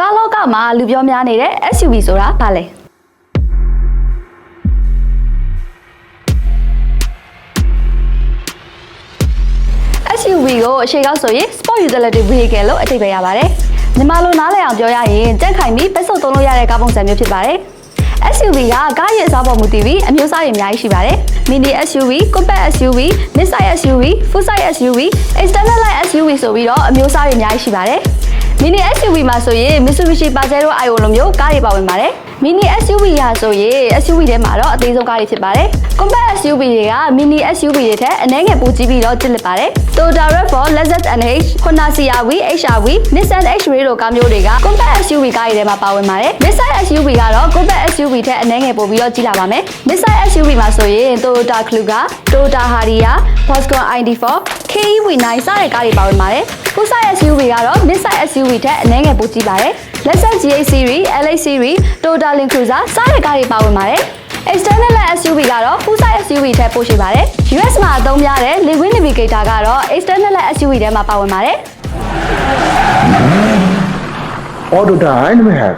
ကားလောကမှာလူပြောများနေတဲ့ SUV ဆိုတာဘာလဲ SUV ကိုအရှိကောက်ဆိုရင် Sport Utility Vehicle လို့အဓိပ္ပာယ်ရပါတယ်။မြန်မာလိုနားလည်အောင်ပြောရရင်ကြက်ခိုင်ပြီးပတ်စုပ်သုံးလို့ရတဲ့ကားပုံစံမျိုးဖြစ်ပါတယ်။ SUV ကကားရဲ့အစားပေါ်မူတည်ပြီးအမျိုးအစားတွေအများကြီးရှိပါတယ်။ Mini SUV, Compact SUV, Midsize SUV, Full Size SUV, Extended Line SUV ဆိုပြီးတော့အမျိုးအစားတွေအများကြီးရှိပါတယ်။ Mini SUV မှာဆိုရင် Mitsubishi Pajero Aion လိုမျိုးကားတွေပါဝင်ပါတယ်။ Mini SUV ရာဆိုရင် SUV ထဲမှာတော့အသေးဆုံးကားတွေဖြစ်ပါတယ်။ Compact SUV တွေက Mini SUV တွေထက်အနည်းငယ်ပိုကြီးပြီးတော့ကျစ်လစ်ပါတယ်။ Toyota RAV4, Lexus NH, Honda CR-V, HR-V, Nissan X-Ray တို့ကားမျိုးတွေက Compact SUV ကားတွေထဲမှာပါဝင်ပါတယ်။ Midsize SUV ကတော့ Compact SUV ထက်အနည်းငယ်ပိုပြီးတော့ကြီးလာပါမယ်။ Midsize SUV မှာဆိုရင် Toyota Kluga, Toyota Harrier, Volkswagen ID4, KEV9 စတဲ့ကားတွေပါဝင်ပါတယ်။ Full size SUV ကတော့ Midsize SUV ထက်အနည်းငယ်ပိုကြီးပါတယ်။ Lexus GX Series, LX Series, Toyota Land Cruiser စတဲ့ကားတွေပါဝင်ပါတယ်။ Extended Line SUV ကတော့ Full size SUV ထက်ပိုရှိပါတယ်။ US မှာအသုံးများတဲ့ Liquid Navigator ကတော့ Extended Line SUV ထဲမှာပါဝင်ပါတယ်။ Autodine we have